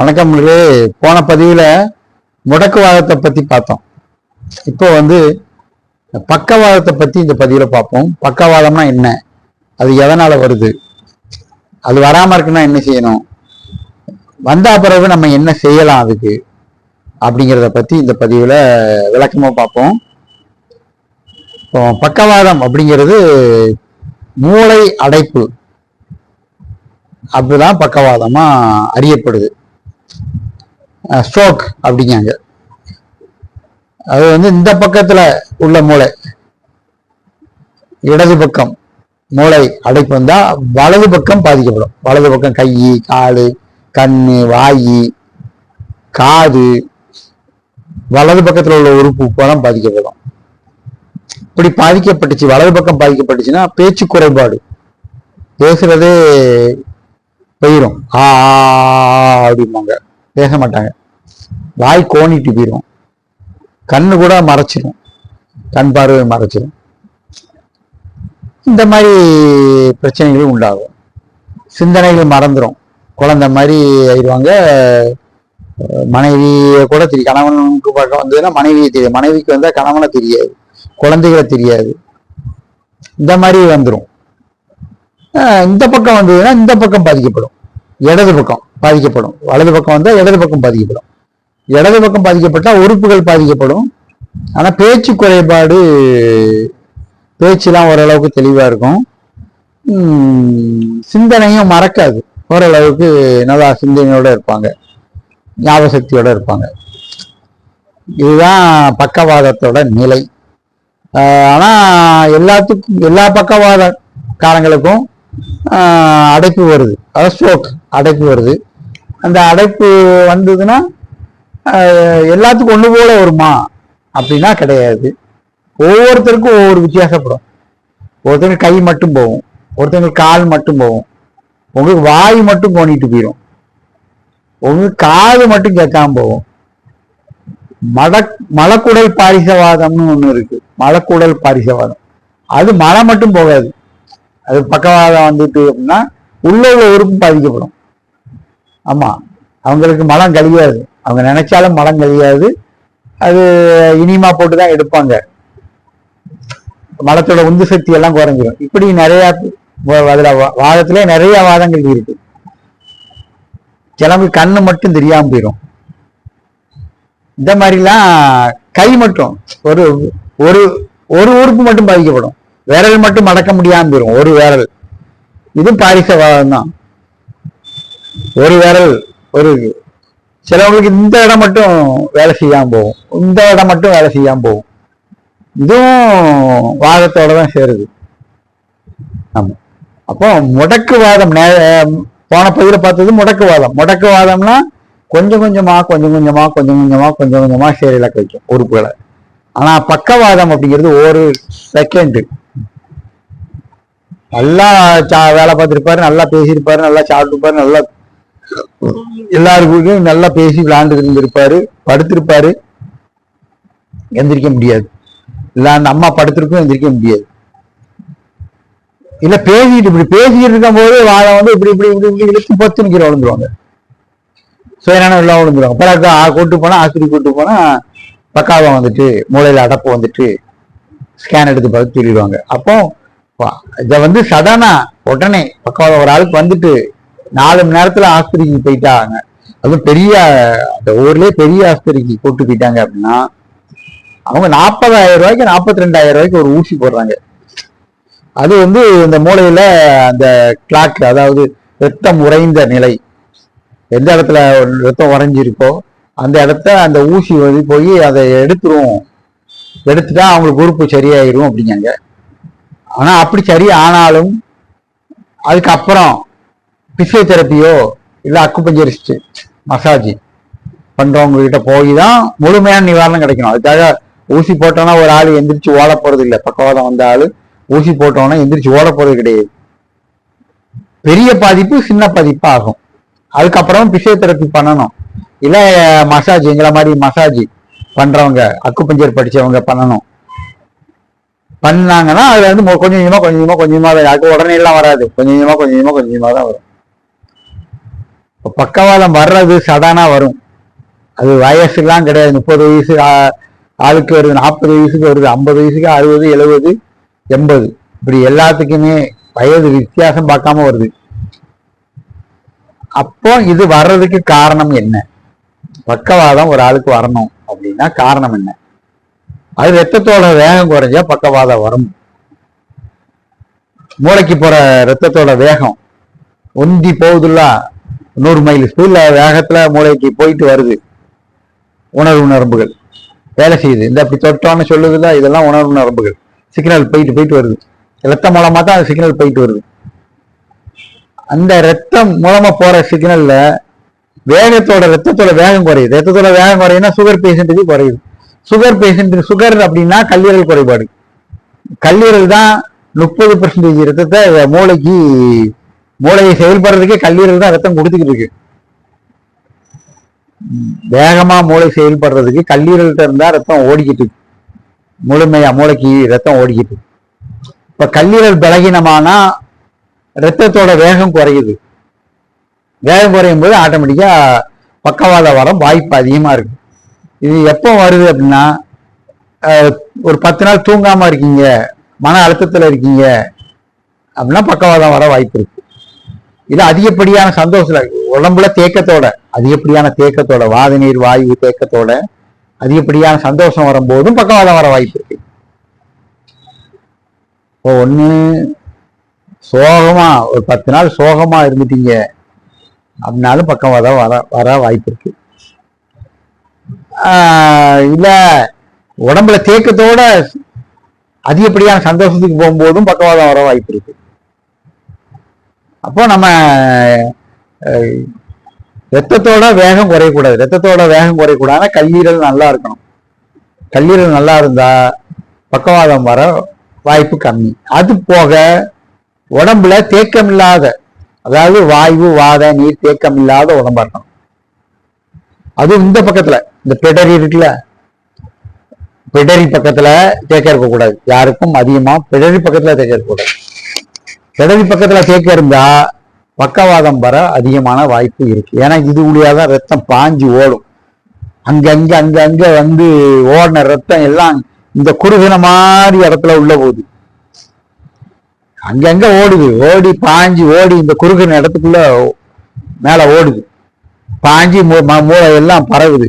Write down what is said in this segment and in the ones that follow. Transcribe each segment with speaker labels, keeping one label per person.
Speaker 1: வணக்கம் போன பதிவில் முடக்குவாதத்தை பற்றி பார்த்தோம் இப்போ வந்து பக்கவாதத்தை பற்றி இந்த பதிவில் பார்ப்போம் பக்கவாதம்னா என்ன அது எதனால் வருது அது வராமல் இருக்குன்னா என்ன செய்யணும் வந்தா பிறகு நம்ம என்ன செய்யலாம் அதுக்கு அப்படிங்கிறத பற்றி இந்த பதிவில் விளக்கமாக பார்ப்போம் இப்போ பக்கவாதம் அப்படிங்கிறது மூளை அடைப்பு அப்படிதான் பக்கவாதமாக அறியப்படுது ஸ்ட்ரோக் அப்படிங்காங்க அது வந்து இந்த பக்கத்தில் உள்ள மூளை இடது பக்கம் மூளை அடைப்பு வந்தால் வலது பக்கம் பாதிக்கப்படும் வலது பக்கம் கை காலு கண் வாய் காது வலது பக்கத்தில் உள்ள உறுப்பு பணம் பாதிக்கப்படும் இப்படி பாதிக்கப்பட்டுச்சு வலது பக்கம் பாதிக்கப்பட்டுச்சுன்னா பேச்சு குறைபாடு பேசுறதே போயிடும் ஆ அப்படிம்பாங்க பேச மாட்டாங்க வாய் கோணிட்டு போயிடும் கண்ணு கூட மறைச்சிடும் கண் பார்வை மறைச்சிடும் இந்த மாதிரி பிரச்சனைகளும் உண்டாகும் சிந்தனைகள் மறந்துடும் குழந்த மாதிரி ஆயிடுவாங்க மனைவியை கூட தெரியும் கணவனுக்கு பக்கம் வந்ததுன்னா மனைவியை தெரியும் மனைவிக்கு வந்தால் கணவனை தெரியாது குழந்தைகளை தெரியாது இந்த மாதிரி வந்துடும் இந்த பக்கம் வந்ததுன்னா இந்த பக்கம் பாதிக்கப்படும் இடது பக்கம் பாதிக்கப்படும் வலது பக்கம் வந்தால் இடது பக்கம் பாதிக்கப்படும் இடது பக்கம் பாதிக்கப்பட்டால் உறுப்புகள் பாதிக்கப்படும் ஆனால் பேச்சு குறைபாடு பேச்செலாம் ஓரளவுக்கு தெளிவாக இருக்கும் சிந்தனையும் மறக்காது ஓரளவுக்கு நல்லா சிந்தனையோடு இருப்பாங்க ஞாபகசக்தியோடு இருப்பாங்க இதுதான் பக்கவாதத்தோட நிலை ஆனால் எல்லாத்துக்கும் எல்லா பக்கவாத காரங்களுக்கும் அடைப்பு வருது அதாவது ஸ்ட்ரோக் அடைப்பு வருது அந்த அடைப்பு வந்ததுன்னா எல்லாத்துக்கும் ஒன்று போல வருமா அப்படின்னா கிடையாது ஒவ்வொருத்தருக்கும் ஒவ்வொரு வித்தியாசப்படும் ஒருத்தங்க கை மட்டும் போகும் ஒருத்தங்களுக்கு கால் மட்டும் போகும் உங்களுக்கு வாய் மட்டும் போனிட்டு போயிடும் உங்களுக்கு காது மட்டும் கேட்காம போகும் மட மலக்குடல் பாரிசவாதம்னு ஒன்று இருக்கு மலக்குடல் பாரிசவாதம் அது மழை மட்டும் போகாது அது பக்கவாதம் வந்துட்டு அப்படின்னா உள்ள உள்ள உறுப்பு பாதிக்கப்படும் ஆமா அவங்களுக்கு மலம் கழியாது அவங்க நினைச்சாலும் மனம் கழியாது அது இனிமா போட்டு தான் எடுப்பாங்க மலத்தோட உந்து சக்தி எல்லாம் குறைஞ்சிடும் இப்படி நிறைய அதுல வாதத்துல நிறைய வாதங்கள் இருக்கு சிலவுக்கு கண்ணு மட்டும் தெரியாம போயிடும் இந்த மாதிரிலாம் கை மட்டும் ஒரு ஒரு ஒரு உறுப்பு மட்டும் பாதிக்கப்படும் விரல் மட்டும் மடக்க முடியாம போயிடும் ஒரு விரல் இது பாரிச வாதம் தான் ஒரு விரல் ஒரு சிலவங்களுக்கு இந்த இடம் மட்டும் வேலை செய்யாமல் போகும் இந்த இடம் மட்டும் வேலை செய்யாமல் போகும் இதுவும் வாதத்தோட தான் சேருது ஆமாம் அப்போ முடக்குவாதம் போன பகுதியில் பார்த்தது முடக்குவாதம் முடக்குவாதம்னா கொஞ்சம் கொஞ்சமாக கொஞ்சம் கொஞ்சமாக கொஞ்சம் கொஞ்சமாக கொஞ்சம் கொஞ்சமாக சேரிலக்க வைக்கும் உறுப்புகளை ஆனால் பக்கவாதம் அப்படிங்கிறது ஒரு செகண்டு நல்லா சா வேலை பார்த்துருப்பாரு நல்லா பேசியிருப்பாரு நல்லா சாப்பிட்டுருப்பாரு நல்லா எல்லாருக்கும் நல்லா பேசி விளையாண்டுட்டு இருந்திருப்பாரு படுத்திருப்பாரு எந்திரிக்க முடியாது இல்லை அந்த அம்மா படுத்திருக்கும் எந்திரிக்க முடியாது இல்ல பேசிட்டு இப்படி பேசிட்டு இருக்கும் போது வாழை வந்து இப்படி இப்படி இப்படி இப்படி இழுத்து பத்து நிக்கிற விழுந்துருவாங்க சுயநானம் எல்லாம் விழுந்துருவாங்க பிறகு கூட்டு போனா ஆஸ்பத்திரி கூட்டு போனா பக்காவம் வந்துட்டு மூளையில அடப்பு வந்துட்டு ஸ்கேன் எடுத்து பார்த்து சொல்லிடுவாங்க அப்போ இதை வந்து சடனா உடனே பக்காவா ஒரு ஆளுக்கு வந்துட்டு நாலு மணி நேரத்துல ஆஸ்பத்திரிக்கு போயிட்டாங்க அதுவும் பெரிய அந்த ஊர்லயே பெரிய ஆஸ்பத்திரிக்கு கூப்பிட்டு போயிட்டாங்க அப்படின்னா அவங்க நாற்பதாயிரம் ரூபாய்க்கு நாற்பத்தி ரெண்டாயிரம் ரூபாய்க்கு ஒரு ஊசி போடுறாங்க அது வந்து இந்த மூளையில அந்த கிளாக் அதாவது ரத்தம் உறைந்த நிலை எந்த இடத்துல ரத்தம் உறைஞ்சிருக்கோ அந்த இடத்த அந்த ஊசி வந்து போய் அதை எடுத்துரும் எடுத்துட்டா அவங்களுக்கு உறுப்பு சரியாயிரும் அப்படிங்காங்க ஆனா அப்படி சரி ஆனாலும் அதுக்கப்புறம் பிசியோதெரப்பியோ இல்லை அக்குபஞ்சரிஸ்ட் மசாஜ் பண்றவங்க போய் தான் முழுமையான நிவாரணம் கிடைக்கணும் அதுக்காக ஊசி போட்டோன்னா ஒரு ஆள் எந்திரிச்சு ஓட போறது இல்லை பக்கவாதம் வந்த ஆள் ஊசி போட்டோன்னா எந்திரிச்சு ஓட போறது கிடையாது பெரிய பாதிப்பு சின்ன பாதிப்பு ஆகும் அதுக்கப்புறம் பிசியோதெரப்பி பண்ணணும் இல்லை மசாஜ் எங்களை மாதிரி மசாஜ் பண்றவங்க பஞ்சர் படிச்சவங்க பண்ணணும் பண்ணாங்கன்னா அதுல வந்து கொஞ்சம் கொஞ்சமா கொஞ்சமாக கொஞ்சமா கொஞ்சமா யாருக்கும் உடனே எல்லாம் வராது கொஞ்சம் கொஞ்சமா கொஞ்சமாக கொஞ்சமா கொஞ்சமா தான் வரும் இப்போ பக்கவாதம் வர்றது சடனாக வரும் அது வயசுலாம் கிடையாது முப்பது வயசு ஆளுக்கு வருது நாற்பது வயசுக்கு வருது ஐம்பது வயசுக்கு அறுபது எழுபது எண்பது இப்படி எல்லாத்துக்குமே வயது வித்தியாசம் பார்க்காம வருது அப்போ இது வர்றதுக்கு காரணம் என்ன பக்கவாதம் ஒரு ஆளுக்கு வரணும் அப்படின்னா காரணம் என்ன அது ரத்தத்தோட வேகம் குறைஞ்சா பக்கவாதம் வரும் மூளைக்கு போற ரத்தத்தோட வேகம் ஒந்தி போகுதுல்ல நூறு மைல் ஸ்பீட்ல வேகத்துல மூளைக்கு போயிட்டு வருது உணர்வு நரம்புகள் வேலை செய்யுது இந்த அப்படி தொட்டோன்னு சொல்லுதுல இதெல்லாம் உணர்வு நரம்புகள் சிக்னல் போயிட்டு போயிட்டு வருது ரத்தம் மூலமா தான் சிக்னல் போயிட்டு வருது அந்த ரத்தம் மூலமா போற சிக்னல்ல வேகத்தோட ரத்தத்தோட வேகம் குறையுது ரத்தத்தோட வேகம் குறையுதுன்னா சுகர் பேஷண்ட்டுக்கு குறையுது சுகர் பேஷண்ட் சுகர் அப்படின்னா கல்லீரல் குறைபாடு கல்லீரல் தான் முப்பது பர்சன்டேஜ் ரத்தத்தை மூளைக்கு மூளையை செயல்படுறதுக்கே கல்லீரல் தான் ரத்தம் கொடுத்துக்கிட்டு இருக்கு வேகமா மூளை செயல்படுறதுக்கு கல்லீரல்கிட்ட இருந்தா ரத்தம் ஓடிக்கிட்டு முழுமையா மூளைக்கு ரத்தம் ஓடிக்கிட்டு இப்ப கல்லீரல் பலகீனமானா ரத்தத்தோட வேகம் குறையுது வேகம் குறையும் போது ஆட்டோமேட்டிக்கா பக்கவாத வரம் வாய்ப்பு அதிகமா இருக்கு இது எப்போ வருது அப்படின்னா ஒரு பத்து நாள் தூங்காம இருக்கீங்க மன அழுத்தத்துல இருக்கீங்க அப்படின்னா பக்கவாதம் வர வாய்ப்பு இருக்கு இது அதிகப்படியான சந்தோஷத்துல உடம்புல தேக்கத்தோட அதிகப்படியான தேக்கத்தோட வாத நீர் வாயு தேக்கத்தோட அதிகப்படியான சந்தோஷம் வரும்போதும் பக்கவாதம் வர வாய்ப்பு இருக்கு இப்போ ஒண்ணு சோகமா ஒரு பத்து நாள் சோகமா இருந்துட்டீங்க அப்படின்னாலும் பக்கவாதம் வர வர வாய்ப்பு இருக்கு இல்ல உடம்புல தேக்கத்தோட அதிகப்படியான சந்தோஷத்துக்கு போகும்போதும் பக்கவாதம் வர வாய்ப்பு இருக்கு அப்போ நம்ம ரத்தத்தோட வேகம் குறையக்கூடாது ரத்தத்தோட வேகம் குறையக்கூடாதுன்னா கல்லீரல் நல்லா இருக்கணும் கல்லீரல் நல்லா இருந்தா பக்கவாதம் வர வாய்ப்பு கம்மி அது போக உடம்புல தேக்கம் இல்லாத அதாவது வாய்வு வாத நீர் தேக்கம் இல்லாத உடம்பா இருக்கணும் அது இந்த பக்கத்துல இந்த பிடரி இருக்குல்ல பிடரி பக்கத்துல தேக்க இருக்கக்கூடாது யாருக்கும் அதிகமா பிடரி பக்கத்துல தேக்க இருக்கக்கூடாது இடது பக்கத்தில் கேட்க இருந்தா பக்கவாதம் வர அதிகமான வாய்ப்பு இருக்குது ஏன்னா இது வழியாக ரத்தம் பாஞ்சு ஓடும் அங்கங்கே அங்கங்கே வந்து ஓடின ரத்தம் எல்லாம் இந்த குறுகின மாதிரி இடத்துல உள்ள போகுது அங்கங்க ஓடுது ஓடி பாஞ்சு ஓடி இந்த குறுகின இடத்துக்குள்ள மேலே ஓடுது பாஞ்சி மூளை எல்லாம் பரவுது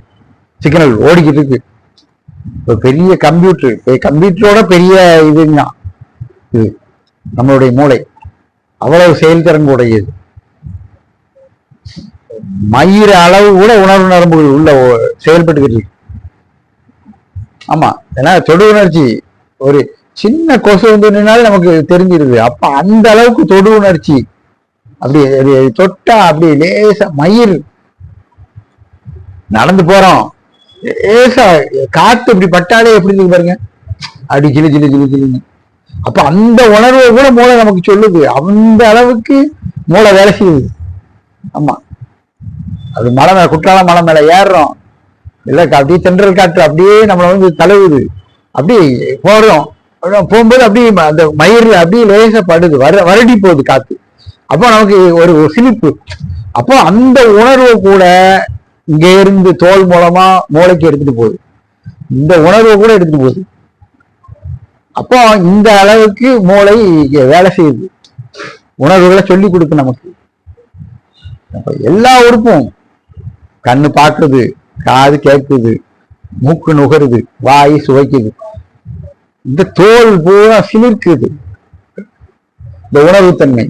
Speaker 1: சிக்னல் ஓடிக்கிட்டு இருக்கு இப்போ பெரிய கம்ப்யூட்டர் கம்ப்யூட்டரோட பெரிய இதுங்க இது நம்மளுடைய மூளை அவ்வளவு செயல்திறன் உடையது மயிர அளவு கூட உணர்வு நரம்புகள் உள்ள செயல்பட்டுக்கிட்டு இருக்கு ஆமா ஏன்னா தொடு உணர்ச்சி ஒரு சின்ன கொசு வந்து நமக்கு தெரிஞ்சிருது அப்ப அந்த அளவுக்கு தொடு உணர்ச்சி அப்படி தொட்டா அப்படி லேசா மயிர் நடந்து போறோம் லேசா காத்து இப்படி பட்டாலே எப்படி இருக்கு பாருங்க அப்படி கிளி கிளி கிளி கிளின்னு அப்ப அந்த உணர்வை கூட மூளை நமக்கு சொல்லுது அந்த அளவுக்கு மூளை வேலை செய்யுது ஆமா அது மலை மேல குற்றால மலை மேல ஏறுறோம் இல்லை அப்படியே தென்றல் காற்று அப்படியே நம்மளை வந்து தழுவுது அப்படியே போறோம் போகும்போது அப்படியே அந்த மயிறு அப்படியே லேசப்படுது வர வருடி போகுது காத்து அப்போ நமக்கு ஒரு சிரிப்பு அப்போ அந்த உணர்வு கூட இங்கே இருந்து தோல் மூலமா மூளைக்கு எடுத்துட்டு போகுது இந்த உணர்வை கூட எடுத்துட்டு போகுது அப்போ இந்த அளவுக்கு மூளை வேலை செய்யுது உணர்வுகளை சொல்லி கொடுக்கு நமக்கு எல்லா உறுப்பும் கண்ணு பார்க்குது காது கேட்குது மூக்கு நுகருது வாய் சுவைக்குது இந்த தோல் பூரா சிலிர்க்குது இந்த தன்மை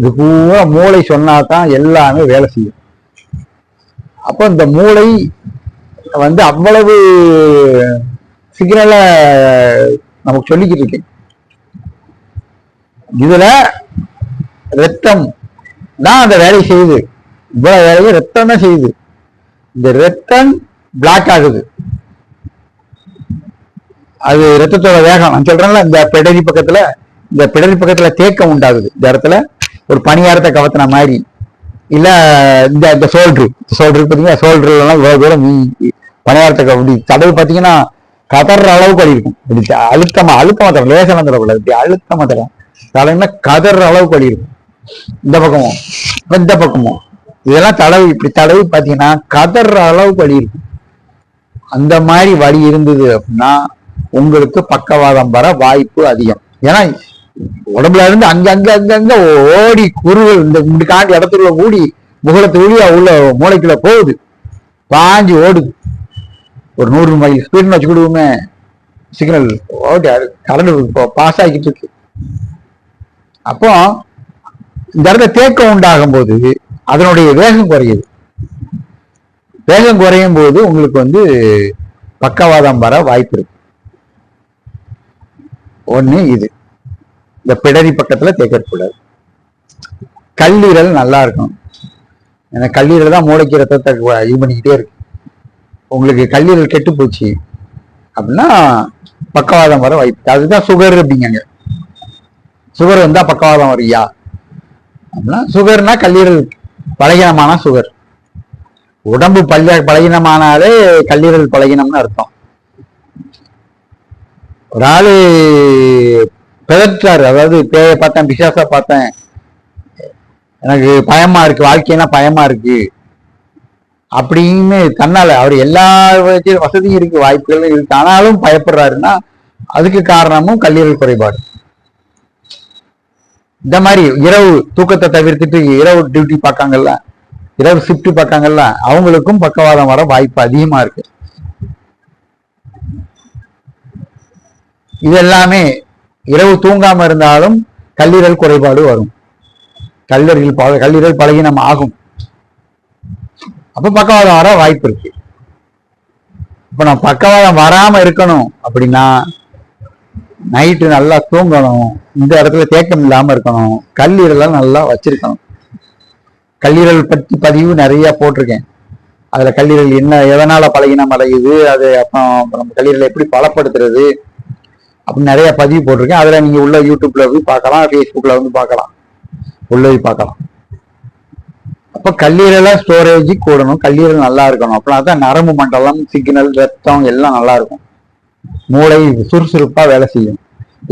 Speaker 1: இது பூரா மூளை சொன்னாதான் எல்லாமே வேலை செய்யும் அப்போ இந்த மூளை வந்து அவ்வளவு சிக்னலை நமக்கு சொல்லிக்கிட்டு இருக்கேன் இதுல ரத்தம் தான் அந்த வேலை செய்யுது இவ்வளவு வேலையை ரத்தம் தான் செய்யுது இந்த ரத்தம் பிளாக் ஆகுது அது ரத்தத்தோட வேகம் நான் சொல்றேன்ல இந்த பிடரி பக்கத்துல இந்த பிடரி பக்கத்துல தேக்கம் உண்டாகுது இந்த இடத்துல ஒரு பணியாரத்தை கவத்தின மாதிரி இல்ல இந்த இந்த சோல்ட்ரு சோல்ட்ரு பாத்தீங்கன்னா சோல்ட்ருலாம் இவ்வளவு தூரம் பணியாரத்தை கவனி தடவை பாத்தீங்கன்னா கதற அளவுக்கு வலி இருக்கும் அழுத்தமா அழுத்தமா தரம் லேசம் தரக்கூடாது அழுத்தமா தரம் தலைமை கதற அளவுக்கு வலி இருக்கும் இந்த பக்கமும் இந்த பக்கமும் இதெல்லாம் தலைவு இப்படி தடவி பார்த்தீங்கன்னா கதற அளவுக்கு வலி இருக்கும் அந்த மாதிரி வழி இருந்தது அப்படின்னா உங்களுக்கு பக்கவாதம் வர வாய்ப்பு அதிகம் ஏன்னா உடம்புல இருந்து அங்க அங்க அங்க அங்க ஓடி குருகள் இந்த இப்படி இடத்துல ஓடி முகலத்து ஊழியா உள்ள மூளைக்குள்ள போகுது பாஞ்சு ஓடுது ஒரு நூறு மைல் ஸ்பீட்னு வச்சுக்கிடுவோமே சிக்னல் ஓகே கரண்ட் பாஸ் ஆகிட்டு இருக்கு அப்போ இந்த இடத்துல தேக்கம் உண்டாகும் போது அதனுடைய வேகம் குறையுது வேகம் குறையும் போது உங்களுக்கு வந்து பக்கவாதம் வர வாய்ப்பு இருக்கு ஒண்ணு இது இந்த பிடரி பக்கத்துல தேக்கக்கூடாது கல்லீரல் நல்லா இருக்கும் ஏன்னா கல்லீரல் தான் மூளைக்கு ரத்தத்தை இது பண்ணிக்கிட்டே இருக்கு உங்களுக்கு கல்லீரல் கெட்டு போச்சு அப்படின்னா பக்கவாதம் வர வாய்ப்பு அதுதான் சுகர் அப்படிங்க சுகர் வந்தா பக்கவாதம் வரையா அப்படின்னா சுகர்னா கல்லீரல் பலகீனமான சுகர் உடம்பு பல்ல பலகீனமானாலே கல்லீரல் பலகீனம்னு அர்த்தம் ஒரு ஆளு பிதற்றாரு அதாவது பேயை பார்த்தேன் பிசாசா பார்த்தேன் எனக்கு பயமா இருக்கு வாழ்க்கைன்னா பயமா இருக்கு அப்படின்னு தன்னால அவர் எல்லா வசதியும் இருக்கு வாய்ப்புகளும் இருக்கு ஆனாலும் பயப்படுறாருன்னா அதுக்கு காரணமும் கல்லீரல் குறைபாடு இந்த மாதிரி இரவு தூக்கத்தை தவிர்த்துட்டு இரவு டியூட்டி பார்க்காங்கல்ல இரவு ஷிப்ட் பார்க்காங்கல்ல அவங்களுக்கும் பக்கவாதம் வர வாய்ப்பு அதிகமா இருக்கு இது எல்லாமே இரவு தூங்காம இருந்தாலும் கல்லீரல் குறைபாடு வரும் கல்லீரல் கல்லீரல் பழகினம் ஆகும் அப்போ பக்கவாதம் வர வாய்ப்பு இருக்கு இப்ப நான் பக்கவாதம் வராம இருக்கணும் அப்படின்னா நைட்டு நல்லா தூங்கணும் இந்த இடத்துல தேக்கம் இல்லாம இருக்கணும் கல்லீரலாம் நல்லா வச்சிருக்கணும் கல்லீரல் பற்றி பதிவு நிறைய போட்டிருக்கேன் அதுல கல்லீரல் என்ன எதனால பழகினம் அடையுது அது அப்புறம் நம்ம கல்லீரலை எப்படி பலப்படுத்துறது அப்படின்னு நிறைய பதிவு போட்டிருக்கேன் அதில் நீங்கள் உள்ள யூடியூப்பில் போய் பார்க்கலாம் ஃபேஸ்புக்கில் வந்து பார்க்கலாம் உள்ளே போய் பார்க்கலாம் அப்ப கல்லீரலாம் ஸ்டோரேஜ் கூடணும் கல்லீரல் நல்லா இருக்கணும் அப்படின்னா தான் நரம்பு மண்டலம் சிக்னல் ரத்தம் எல்லாம் நல்லா இருக்கும் மூளை சுறுசுறுப்பா வேலை செய்யும்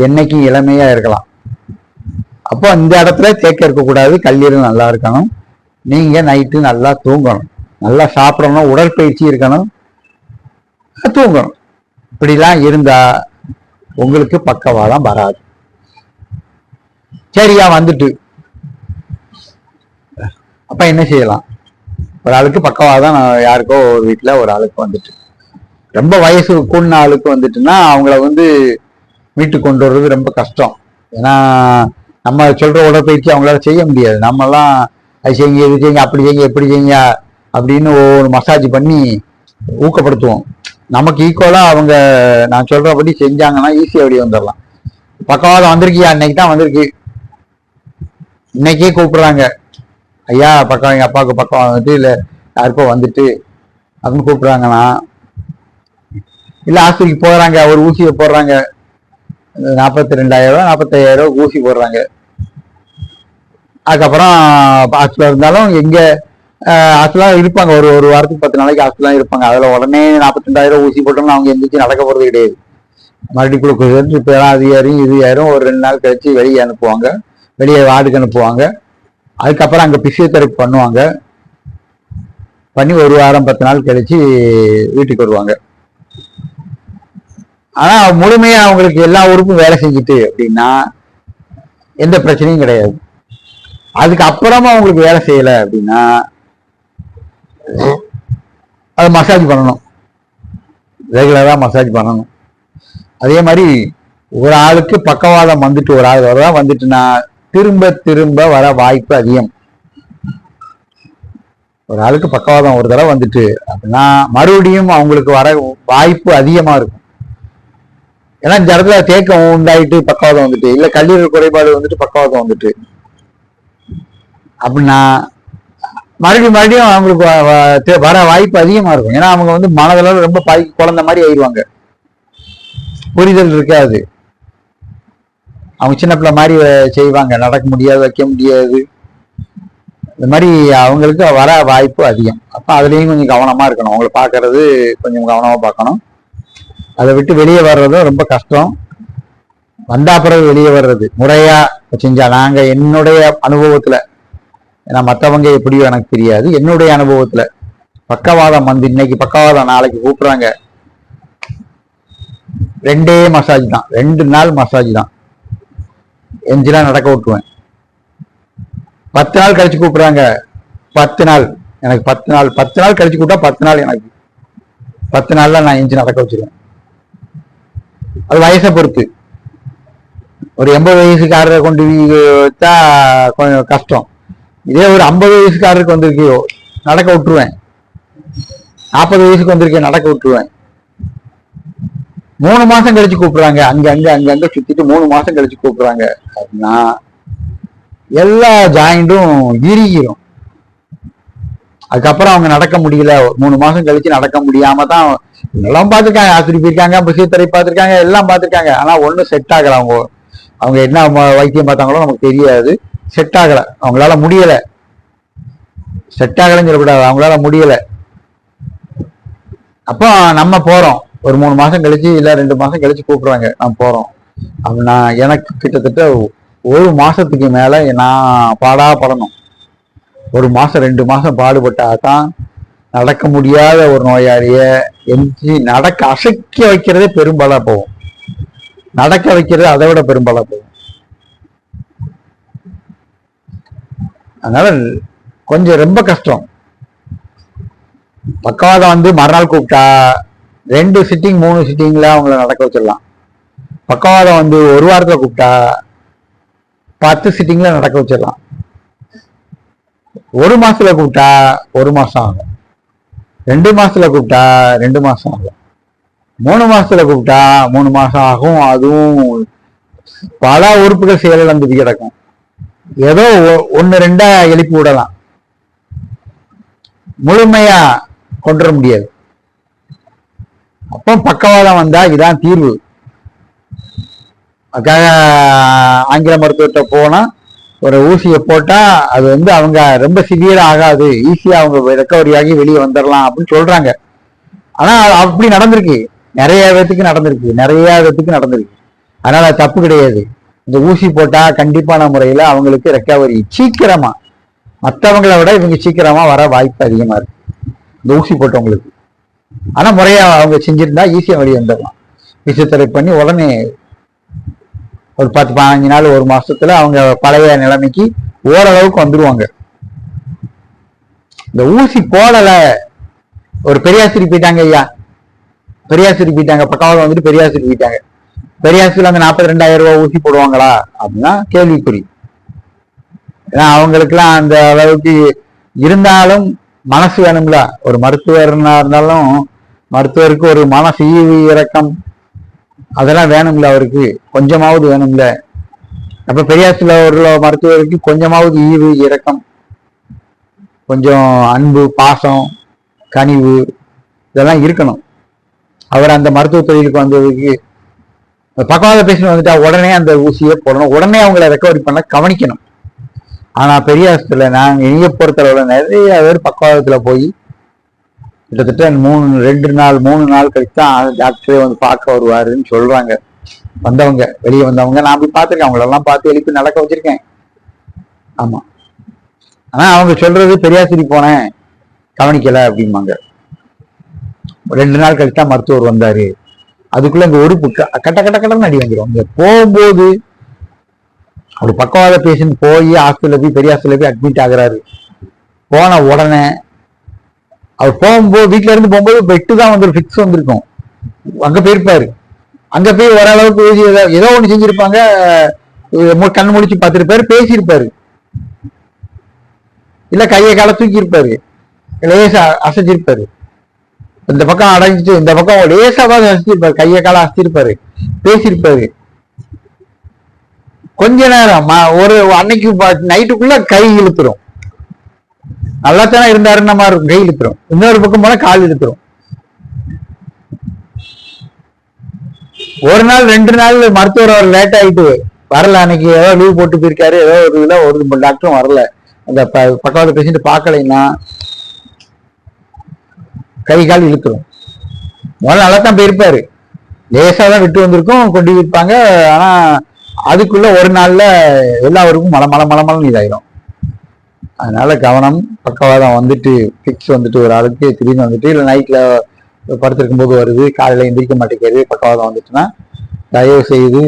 Speaker 1: என்னைக்கும் இளமையா இருக்கலாம் அப்போ அந்த இடத்துல தேக்க இருக்கக்கூடாது கல்லீரல் நல்லா இருக்கணும் நீங்க நைட்டு நல்லா தூங்கணும் நல்லா சாப்பிடணும் உடற்பயிற்சி இருக்கணும் தூங்கணும் இப்படிலாம் இருந்தா உங்களுக்கு பக்கவாதம் வராது சரியா வந்துட்டு அப்ப என்ன செய்யலாம் ஒரு ஆளுக்கு பக்கமாக தான் நான் யாருக்கோ ஒரு வீட்டில் ஒரு ஆளுக்கு வந்துட்டு ரொம்ப வயசு கூடின ஆளுக்கு வந்துட்டுன்னா அவங்கள வந்து வீட்டுக்கு கொண்டு வர்றது ரொம்ப கஷ்டம் ஏன்னா நம்ம சொல்கிற உடற்பயிற்சி அவங்களால செய்ய முடியாது நம்மலாம் அது செய்யுங்க இது செய்யுங்க அப்படி செய்யுங்க எப்படி செய்யுங்க அப்படின்னு ஒவ்வொரு மசாஜ் பண்ணி ஊக்கப்படுத்துவோம் நமக்கு ஈக்குவலாக அவங்க நான் சொல்றபடி செஞ்சாங்கன்னா ஈஸியாக வெளியே வந்துடலாம் பக்கவாதம் வந்திருக்கியா அன்னைக்கு தான் வந்திருக்கு இன்னைக்கே கூப்பிடுறாங்க ஐயா பக்கம் எங்கள் அப்பாவுக்கு பக்கம் வந்துட்டு இல்லை யாருக்கோ வந்துட்டு அப்படின்னு கூப்பிட்றாங்கன்னா இல்லை ஆஸ்பத்திரிக்கு போகிறாங்க ஒரு ஊசியை போடுறாங்க நாற்பத்தி ரெண்டாயிரம் ரூபா நாற்பத்தையாயிரம் ரூபா ஊசி போடுறாங்க அதுக்கப்புறம் ஹாஸ்பிட்டல் இருந்தாலும் எங்கே ஹாஸ்டலாக இருப்பாங்க ஒரு ஒரு வாரத்துக்கு பத்து நாளைக்கு ஹாஸ்டலாக இருப்பாங்க அதில் உடனே நாற்பத்தி ரெண்டாயிரம் ஊசி போட்டோம்னா அவங்க எந்திரிச்சு நடக்க போகிறது கிடையாது மறுபடியும் கொடுக்குறது இப்போ அது ஏறும் இது ஏறும் ஒரு ரெண்டு நாள் கழிச்சு வெளியே அனுப்புவாங்க வெளியே வார்டுக்கு அனுப்புவாங்க அதுக்கப்புறம் அங்கே பிசியோதெரப்பி பண்ணுவாங்க பண்ணி ஒரு வாரம் பத்து நாள் கழிச்சு வீட்டுக்கு வருவாங்க ஆனால் முழுமையாக அவங்களுக்கு எல்லா உறுப்பும் வேலை செஞ்சுட்டு அப்படின்னா எந்த பிரச்சனையும் கிடையாது அதுக்கு அப்புறமா அவங்களுக்கு வேலை செய்யலை அப்படின்னா அதை மசாஜ் பண்ணணும் ரெகுலராக மசாஜ் பண்ணணும் அதே மாதிரி ஒரு ஆளுக்கு பக்கவாதம் வந்துட்டு ஒரு ஆள் வரதான் வந்துட்டுன்னா திரும்ப திரும்ப வர வாய்ப்பு அதிகம் ஒரு ஆளுக்கு பக்கவாதம் ஒரு தடவை வந்துட்டு அப்படின்னா மறுபடியும் அவங்களுக்கு வர வாய்ப்பு அதிகமா இருக்கும் ஏன்னா இந்த இடத்துல தேக்கம் உண்டாயிட்டு பக்கவாதம் வந்துட்டு இல்ல கல்லீரல் குறைபாடு வந்துட்டு பக்கவாதம் வந்துட்டு அப்படின்னா மறுபடியும் மறுபடியும் அவங்களுக்கு வர வாய்ப்பு அதிகமா இருக்கும் ஏன்னா அவங்க வந்து மனதளவு ரொம்ப பாய் குழந்த மாதிரி ஆயிடுவாங்க புரிதல் இருக்காது அவங்க சின்ன பிள்ளை மாதிரி செய்வாங்க நடக்க முடியாது வைக்க முடியாது இந்த மாதிரி அவங்களுக்கு வர வாய்ப்பு அதிகம் அப்போ அதுலேயும் கொஞ்சம் கவனமாக இருக்கணும் அவங்களை பார்க்கறது கொஞ்சம் கவனமாக பார்க்கணும் அதை விட்டு வெளியே வர்றதும் ரொம்ப கஷ்டம் வந்தா பிறகு வெளியே வர்றது முறையாக செஞ்சா நாங்கள் என்னுடைய அனுபவத்தில் ஏன்னா மற்றவங்க எப்படியோ எனக்கு தெரியாது என்னுடைய அனுபவத்தில் பக்கவாதம் வந்து இன்னைக்கு பக்கவாதம் நாளைக்கு கூப்பிட்றாங்க ரெண்டே மசாஜ் தான் ரெண்டு நாள் மசாஜ் தான் எஞ்சிலாம் நடக்க விட்டுருவேன் பத்து நாள் கழிச்சு கூப்பிடுறாங்க பத்து நாள் எனக்கு பத்து நாள் பத்து நாள் கழிச்சு கூப்பிட்டா பத்து நாள் எனக்கு பத்து நாள்ல நான் எஞ்சி நடக்க வச்சிருவேன் அது வயசை பொறுத்து ஒரு எண்பது வயசுக்காரரை கொண்டு வச்சா கொஞ்சம் கஷ்டம் இதே ஒரு ஐம்பது வயசுக்காரருக்கு வந்திருக்கியோ நடக்க விட்டுருவேன் நாற்பது வயசுக்கு வந்திருக்கேன் நடக்க விட்டுருவேன் மூணு மாசம் கழிச்சு கூப்பிடுறாங்க அங்க அங்க அங்க அங்க சுத்திட்டு மூணு மாசம் கழிச்சு கூப்பிடுறாங்க அப்படின்னா எல்லா ஜாயிண்டும் இறுகிரும் அதுக்கப்புறம் அவங்க நடக்க முடியல மூணு மாசம் கழிச்சு நடக்க முடியாம தான் எல்லாம் பார்த்துருக்காங்க ஆசிரி போயிருக்காங்க பிசித்தரை பார்த்துருக்காங்க எல்லாம் பார்த்துருக்காங்க ஆனா ஒன்றும் செட் ஆகல அவங்க அவங்க என்ன வைத்தியம் பார்த்தாங்களோ நமக்கு தெரியாது செட் ஆகல அவங்களால முடியல செட் ஆகலன்னு சொல்லக்கூடாது அவங்களால முடியல அப்போ நம்ம போறோம் ஒரு மூணு மாசம் கழிச்சு இல்ல ரெண்டு மாசம் கழிச்சு கூப்பிடுறாங்க நான் போறோம் அப்படின்னா எனக்கு கிட்டத்தட்ட ஒரு மாசத்துக்கு மேல நான் பாடா படணும் ஒரு மாசம் ரெண்டு மாசம் பாடுபட்டா தான் நடக்க முடியாத ஒரு நோயாளிய எஞ்சி நடக்க அசைக்க வைக்கிறதே பெரும்பாலா போகும் நடக்க வைக்கிறது அதை விட பெரும்பாலா போகும் அதனால கொஞ்சம் ரொம்ப கஷ்டம் பக்கவாதம் வந்து மறுநாள் கூப்பிட்டா ரெண்டு சிட்டிங் மூணு சிட்டிங்கில் அவங்கள நடக்க வச்சிடலாம் பக்கவாதம் வந்து ஒரு வாரத்தில் கூப்பிட்டா பத்து சிட்டிங்ல நடக்க வச்சிடலாம் ஒரு மாசத்துல கூப்பிட்டா ஒரு மாசம் ஆகும் ரெண்டு மாசத்துல கூப்பிட்டா ரெண்டு மாசம் ஆகும் மூணு மாசத்துல கூப்பிட்டா மூணு மாசம் ஆகும் அதுவும் பல உறுப்புகள் செயலிழந்து கிடக்கும் ஏதோ ஒன்னு ரெண்டா எழுப்பி விடலாம் முழுமையா வர முடியாது அப்போ பக்கவாதம் வந்தா இதுதான் தீர்வு அதுக்காக ஆங்கில மருத்துவத்தை போனா ஒரு ஊசியை போட்டா அது வந்து அவங்க ரொம்ப சிவியரா ஆகாது ஈஸியா அவங்க ரெக்கவரி ஆகி வெளியே வந்துடலாம் அப்படின்னு சொல்றாங்க ஆனா அப்படி நடந்திருக்கு நிறைய விதத்துக்கு நடந்திருக்கு நிறைய பேத்துக்கு நடந்திருக்கு அதனால தப்பு கிடையாது இந்த ஊசி போட்டா கண்டிப்பான முறையில அவங்களுக்கு ரெக்கவரி சீக்கிரமா மற்றவங்கள விட இவங்க சீக்கிரமா வர வாய்ப்பு அதிகமா இருக்கு இந்த ஊசி போட்டவங்களுக்கு ஆனால் முறையாக அவங்க செஞ்சுருந்தா ஈஸியாக வெளியே வந்துடலாம் விசத்தடை பண்ணி உடனே ஒரு பத்து பதினஞ்சு நாள் ஒரு மாசத்துல அவங்க பழைய நிலைமைக்கு ஓரளவுக்கு வந்துருவாங்க இந்த ஊசி போடலை ஒரு பெரியாசிரி போயிட்டாங்க ஐயா பெரியாசிரி போயிட்டாங்க பக்காவில் வந்துட்டு பெரியாசிரி போயிட்டாங்க பெரியாசிரியில் அந்த நாற்பத்தி ரெண்டாயிரம் ரூபாய் ஊசி போடுவாங்களா அப்படின்னா கேள்விக்குறி ஏன்னா அவங்களுக்குலாம் அந்த அளவுக்கு இருந்தாலும் மனசு வேணும்ல ஒரு மருத்துவர்னா இருந்தாலும் மருத்துவருக்கு ஒரு மனசு ஈவு இறக்கம் அதெல்லாம் வேணும்ல அவருக்கு கொஞ்சமாவது வேணும்ல அப்ப பெரியார் சில மருத்துவருக்கு கொஞ்சமாவது ஈவு இறக்கம் கொஞ்சம் அன்பு பாசம் கனிவு இதெல்லாம் இருக்கணும் அவர் அந்த மருத்துவ தொழிலுக்கு வந்ததுக்கு பக்கவாத பேஷண்ட் வந்துட்டா உடனே அந்த ஊசியை போடணும் உடனே அவங்கள ரெக்கவரி பண்ண கவனிக்கணும் ஆனா பெரியாசத்துல நாங்க இங்க பொறுத்தளவுல நிறைய பேர் பக்கவாதத்துல போய் கிட்டத்தட்ட மூணு ரெண்டு நாள் மூணு நாள் கழித்து தான் டாக்டரே வந்து பார்க்க வருவாருன்னு சொல்றாங்க வந்தவங்க வெளியே வந்தவங்க நான் போய் பார்த்துருக்கேன் அவங்களெல்லாம் பார்த்து எழுப்பி நடக்க வச்சிருக்கேன் ஆமா ஆனா அவங்க சொல்றது பெரியாசிரி போனேன் கவனிக்கல அப்படிம்பாங்க ரெண்டு நாள் கழித்து தான் மருத்துவர் வந்தாரு அதுக்குள்ள இந்த உறுப்பு கட்ட கட்ட கட்டன்னு அடி வாங்கிடும் இங்க போகும்போது அவர் பக்கவாத பேஷண்ட் போய் ஹாஸ்பிட்டலில் போய் பெரிய போய் அட்மிட் ஆகுறாரு போன உடனே அவர் போகும்போது வீட்டுல இருந்து போகும்போது பெட்டு தான் வந்து ஃபிக்ஸ் வந்திருக்கும் அங்க போயிருப்பாரு அங்க போய் ஓரளவுக்கு ஏதோ ஒண்ணு செஞ்சிருப்பாங்க கண் முடிச்சு பார்த்துருப்பாரு பேசியிருப்பாரு இல்ல கையை கால தூக்கி இருப்பாரு லேசா அசைச்சிருப்பாரு இந்த பக்கம் அடைஞ்சிட்டு இந்த பக்கம் லேசாவது அசைச்சிருப்பாரு கையை கால அசைச்சிருப்பாரு பேசியிருப்பாரு கொஞ்ச நேரம் ஒரு அன்னைக்கு நைட்டுக்குள்ள கை இழுத்துரும் நல்லா தானே இருந்தாரு நம்ம கை இழுக்கிறோம் இன்னொரு பக்கம் போனா கால் இழுக்கிறோம் ஒரு நாள் ரெண்டு நாள் மருத்துவர் அவர் லேட் ஆயிட்டு வரல அன்னைக்கு ஏதோ லீவ் போட்டு போயிருக்காரு ஏதோ ஒரு இதுல ஒரு டாக்டரும் வரல அந்த பக்கவாத பேஷண்ட் பார்க்கலைன்னா கை கால் இழுக்கிறோம் முதல்ல நல்லா தான் போயிருப்பாரு லேசாக தான் விட்டு வந்திருக்கும் கொண்டு இருப்பாங்க ஆனால் அதுக்குள்ள ஒரு நாள்ல எல்லாருக்கும் மலை மலை மலை மலம் இதாயிரும் அதனால கவனம் பக்கவாதம் வந்துட்டு ஃபிக்ஸ் வந்துட்டு ஒரு ஆளுக்கு திடீர்னு வந்துட்டு இல்லை நைட்டில் படுத்திருக்கும் போது வருது காலையில் எந்திரிக்க மாட்டேங்கிறது பக்கவாதம் வந்துட்டுன்னா தயவு செய்து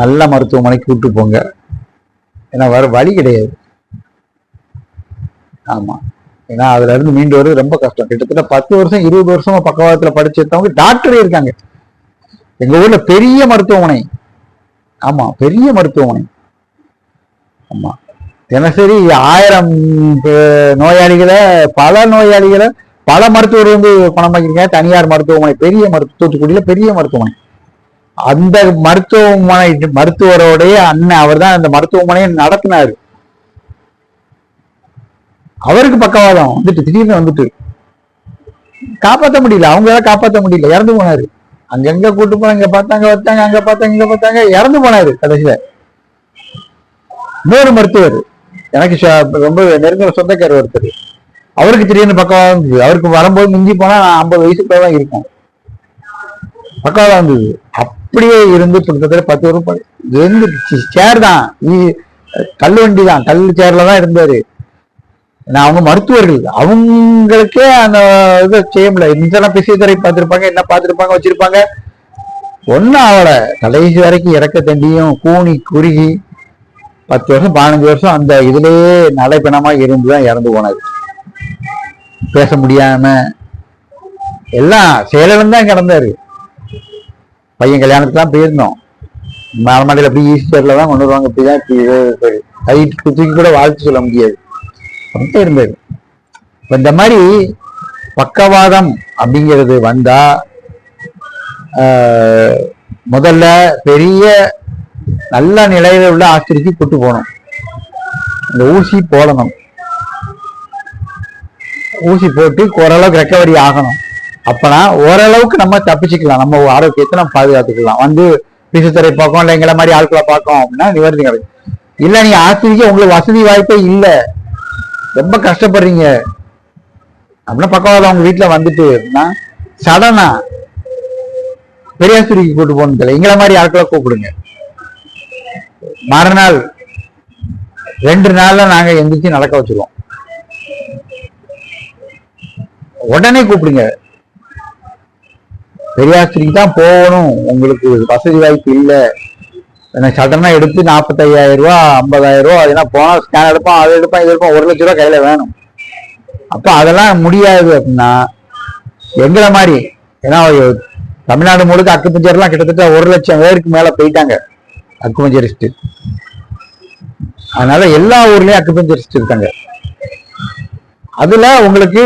Speaker 1: நல்ல மருத்துவமனைக்கு கூப்பிட்டு போங்க ஏன்னா வர வழி கிடையாது ஆமாம் ஏன்னா அதுல இருந்து மீண்டு வருது ரொம்ப கஷ்டம் கிட்டத்தட்ட பத்து வருஷம் இருபது வருஷமா பக்கவாதத்துல படிச்சிருந்தவங்க டாக்டரே இருக்காங்க எங்க ஊர்ல பெரிய மருத்துவமனை ஆமா பெரிய மருத்துவமனை ஆமா தினசரி ஆயிரம் நோயாளிகளை பல நோயாளிகளை பல மருத்துவர் வந்து குணமாக்கிருக்காங்க தனியார் மருத்துவமனை பெரிய மருத்துவ தூத்துக்குடியில் பெரிய மருத்துவமனை அந்த மருத்துவமனை மருத்துவரோடைய அண்ணன் அவர் தான் அந்த மருத்துவமனையை நடத்தினாரு அவருக்கு பக்கவாதம் வந்துட்டு திடீர்னு வந்துட்டு காப்பாற்ற முடியல அவங்களால காப்பாற்ற முடியல இறந்து போனாரு அங்கங்க கூட்டு இங்க பார்த்தாங்க வச்சாங்க அங்க பார்த்தாங்க இங்க பார்த்தாங்க இறந்து போனாரு கடைசியில இன்னொரு மருத்துவர் எனக்கு ரொம்ப நெருங்கிற சொந்தக்காரர் ஒருத்தர் அவருக்கு திடீர்னு பக்கவாக இருந்தது அவருக்கு வரும்போது மிஞ்சி போனால் நான் ஐம்பது வயசுக்குள்ள தான் இருக்கும் பக்கவாக இருந்தது அப்படியே இருந்து கிட்டத்தட்ட பத்து வருஷம் இருந்து சேர் தான் கல் வண்டி தான் கல் சேர்ல தான் இருந்தாரு நான் அவங்க மருத்துவர்கள் அவங்களுக்கே அந்த இதை செய்ய முடியல இன்செல்லாம் பிசியோதெரபி பார்த்துருப்பாங்க என்ன பார்த்துருப்பாங்க வச்சிருப்பாங்க ஒன்றும் அவளை கடைசி வரைக்கும் இறக்க தண்டியும் கூணி குறுகி பத்து வருஷம் பதினஞ்சு வருஷம் அந்த இதுலேயே நடைப்பிணமா இருந்து தான் இறந்து போனாரு பேச முடியாம எல்லாம் செயலிலும் தான் கிடந்தாரு பையன் கல்யாணத்துலாம் போயிருந்தோம் மரமடையில் அப்படி ஈஸ்டரில் தான் கொண்டு வருவாங்க இப்படி தான் இப்படி கூட வாழ்த்து சொல்ல முடியாது அப்படித்தான் இருந்தது இப்போ இந்த மாதிரி பக்கவாதம் அப்படிங்கிறது வந்தால் முதல்ல பெரிய நல்ல நிலையில உள்ள ஆஸ்பத்திரிக்கு கூட்டு போகணும் இந்த ஊசி போடணும் ஊசி போட்டு ஓரளவுக்கு ரெக்கவரி ஆகணும் அப்பனா ஓரளவுக்கு நம்ம தப்பிச்சுக்கலாம் நம்ம ஆரோக்கியத்தை நம்ம பாதுகாத்துக்கலாம் வந்து பிசுத்துறை பார்க்கோம் இல்லை எங்களை மாதிரி ஆட்களை பார்க்கோம் அப்படின்னா நிவர்த்தி கிடைக்கும் இல்லை நீங்க ஆஸ்பத்திரிக்கு உங்களுக்கு வசதி வாய்ப்பே இல்லை ரொம்ப கஷ்டப்படுறீங்க அப்படின்னா பக்கவாதம் அவங்க வீட்டில் வந்துட்டு அப்படின்னா சடனா பெரியாஸ்பத்திரிக்கு கூப்பிட்டு போகணும் தெரியல எங்களை மாதிரி ஆட்களை கூப்பிடுங்க மறுநாள் ரெண்டு நாள்ல நாங்க எந்திரிச்சு நடக்க வச்சிருவோம் உடனே கூப்பிடுங்க பெரியாஸ்திரிக்கு தான் போகணும் உங்களுக்கு வசதி வாய்ப்பு இல்லை சடனா எடுத்து நாற்பத்தையாயிரம் ரூபா ஐம்பதாயிரம் ரூபா அதெல்லாம் போனா ஸ்கேன் எடுப்பான் அது எடுப்பான் இது ஒரு லட்ச ரூபா கையில வேணும் அப்ப அதெல்லாம் முடியாது அப்படின்னா எங்களை மாதிரி ஏன்னா தமிழ்நாடு முழுக்க அக்குப்பஞ்சர்லாம் கிட்டத்தட்ட ஒரு லட்சம் பேருக்கு மேல போயிட்டாங்க அக்குமஞ்சரிஸ்ட் அதனால எல்லா ஊர்லயும் அக்குமஞ்சரிஸ்ட் இருக்காங்க அதுல உங்களுக்கு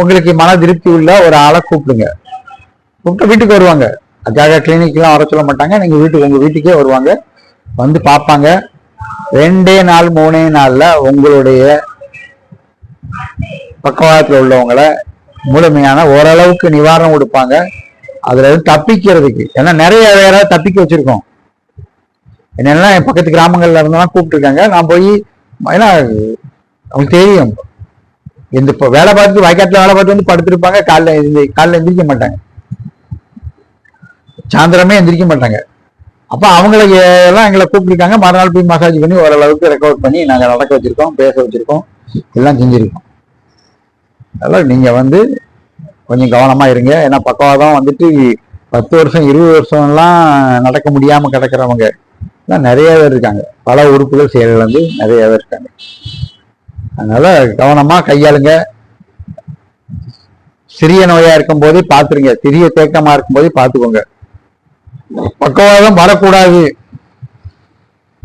Speaker 1: உங்களுக்கு மன திருப்தி உள்ள ஒரு ஆளை கூப்பிடுங்க கூப்பிட்டு வீட்டுக்கு வருவாங்க அதுக்காக கிளினிக்லாம் வர சொல்ல மாட்டாங்க நீங்க வீட்டுக்கு உங்க வீட்டுக்கே வருவாங்க வந்து பார்ப்பாங்க ரெண்டே நாள் மூணே நாள்ல உங்களுடைய பக்கவாதத்தில் உள்ளவங்களை முழுமையான ஓரளவுக்கு நிவாரணம் கொடுப்பாங்க அதுல தப்பிக்கிறதுக்கு ஏன்னா நிறைய வேற தப்பிக்க வச்சிருக்கோம் என்னெல்லாம் என் பக்கத்து கிராமங்களில் இருந்தெல்லாம் கூப்பிட்டுருக்காங்க நான் போய் ஏன்னா அவங்களுக்கு தெரியும் இந்த இப்போ வேலை பார்த்து வாய்க்காட்டில் வேலை பார்த்து வந்து படுத்திருப்பாங்க காலைல இந்த காலைல எந்திரிக்க மாட்டாங்க சாயந்தரமே எந்திரிக்க மாட்டாங்க அப்போ அவங்கள எல்லாம் எங்களை கூப்பிட்டுருக்காங்க மறுநாள் போய் மசாஜ் பண்ணி ஓரளவுக்கு ரெக்கவர் பண்ணி நாங்கள் நடக்க வச்சுருக்கோம் பேச வச்சுருக்கோம் எல்லாம் செஞ்சுருக்கோம் அதெல்லாம் நீங்கள் வந்து கொஞ்சம் கவனமாக இருங்க ஏன்னா பக்கவாதம் வந்துட்டு பத்து வருஷம் இருபது வருஷம்லாம் நடக்க முடியாமல் கிடக்கிறவங்க தான் நிறைய பேர் இருக்காங்க பல உறுப்புகள் வந்து நிறைய பேர் இருக்காங்க அதனால கவனமாக கையாளுங்க சிறிய நோயா இருக்கும் போதே பார்த்துருங்க சிறிய தேக்கமா இருக்கும் போதே பார்த்துக்கோங்க பக்கவாதம் வரக்கூடாது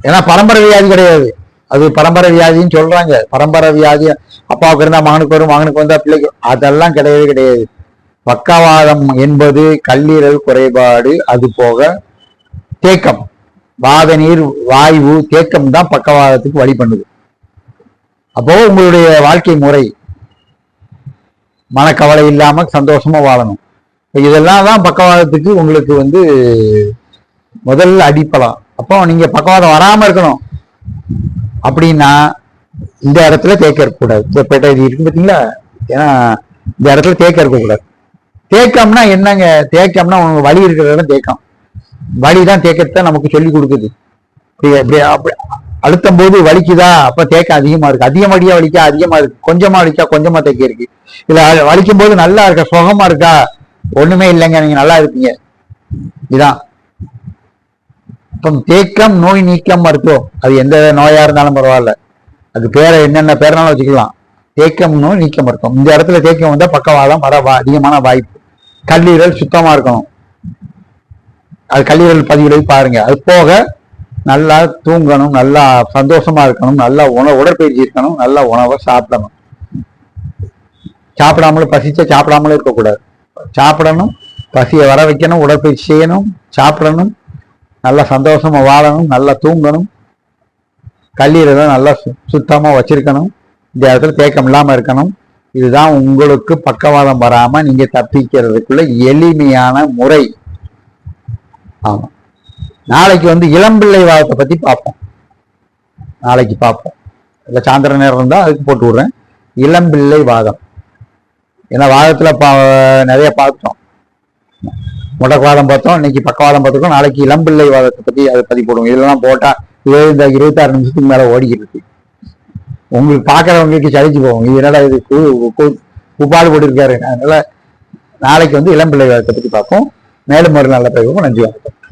Speaker 1: ஏன்னா பரம்பரை வியாதி கிடையாது அது பரம்பரை வியாதின்னு சொல்றாங்க பரம்பரை வியாதி அப்பாவுக்கு இருந்தா மகனுக்கு வரும் மகனுக்கு வந்தா பிள்ளைக்கு அதெல்லாம் கிடையவே கிடையாது பக்கவாதம் என்பது கல்லீரல் குறைபாடு அது போக தேக்கம் வாத நீர் வாயு தேக்கம் தான் பக்கவாதத்துக்கு வழி பண்ணுது அப்போ உங்களுடைய வாழ்க்கை முறை மனக்கவலை இல்லாம சந்தோஷமா வாழணும் இதெல்லாம் தான் பக்கவாதத்துக்கு உங்களுக்கு வந்து முதல்ல அடிப்பலாம் அப்போ நீங்க பக்கவாதம் வராம இருக்கணும் அப்படின்னா இந்த இடத்துல தேக்க இருக்கக்கூடாது பேட்டை இது இருக்கு பார்த்தீங்களா ஏன்னா இந்த இடத்துல தேக்க இருக்கக்கூடாது தேக்கம்னா என்னங்க தேக்கம்னா உங்களுக்கு வழி இருக்கிற இடம் தேக்கம் வழிதான் தேக்கத்தை நமக்கு சொல்லி கொடுக்குது அழுத்தம் போது வலிக்குதா அப்ப தேக்கம் அதிகமா இருக்கு அதிகமடியா வலிக்கா அதிகமா இருக்கு கொஞ்சமா வலிக்கா கொஞ்சமா தேக்க இருக்கு இல்ல வலிக்கும் போது நல்லா இருக்கா சுகமா இருக்கா ஒண்ணுமே இல்லைங்க நீங்க நல்லா இருப்பீங்க இதான் தேக்கம் நோய் நீக்கம் மருத்துவம் அது எந்த நோயா இருந்தாலும் பரவாயில்ல அது பேரை என்னென்ன பேரனாலும் வச்சுக்கலாம் தேக்கம் நோய் நீக்கம் மருத்துவம் இந்த இடத்துல தேக்கம் வந்தா பக்கவாதம் வர அதிகமான வாய்ப்பு கல்லீரல் சுத்தமா இருக்கணும் அது கல்லீரல் பதிவுகளை பாருங்க அது போக நல்லா தூங்கணும் நல்லா சந்தோஷமா இருக்கணும் நல்லா உணவு உடற்பயிற்சி இருக்கணும் நல்லா உணவை சாப்பிடணும் சாப்பிடாமலும் பசிச்சா சாப்பிடாமலும் இருக்கக்கூடாது சாப்பிடணும் பசியை வர வைக்கணும் உடற்பயிற்சி செய்யணும் சாப்பிடணும் நல்லா சந்தோஷமா வாழணும் நல்லா தூங்கணும் கல்லீரல நல்லா சுத்தமா சுத்தமாக வச்சிருக்கணும் இந்த இடத்துல தேக்கம் இல்லாமல் இருக்கணும் இதுதான் உங்களுக்கு பக்கவாதம் வராமல் நீங்கள் தப்பிக்கிறதுக்குள்ள எளிமையான முறை ஆமாம் நாளைக்கு வந்து இளம்பிள்ளை வாதத்தை பற்றி பார்ப்போம் நாளைக்கு பார்ப்போம் இல்ல சாயந்தர நேரம் இருந்தால் அதுக்கு போட்டு விடுறேன் இளம்பிள்ளை வாதம் ஏன்னா வாதத்துல பா நிறைய பார்த்தோம் முடக்குவாதம் பார்த்தோம் இன்னைக்கு பக்கவாதம் பார்த்துருக்கோம் நாளைக்கு இளம்பிள்ளை வாதத்தை பற்றி அதை பற்றி போடுவோம் இதெல்லாம் போட்டால் இருபது இந்த இருபத்தாறு நிமிஷத்துக்கு மேலே ஓடிக்கிட்டு இருக்கு உங்களுக்கு பாக்குறவங்களுக்கு சளிச்சு போவோம் இது என்னடா இது கூப்பாடு போட்டிருக்காரு அதனால நாளைக்கு வந்து இளம்பிள்ளை வாதத்தை பற்றி பார்ப்போம் மேலும் ஒரு நல்ல பதிவும் நன்றி வணக்கம்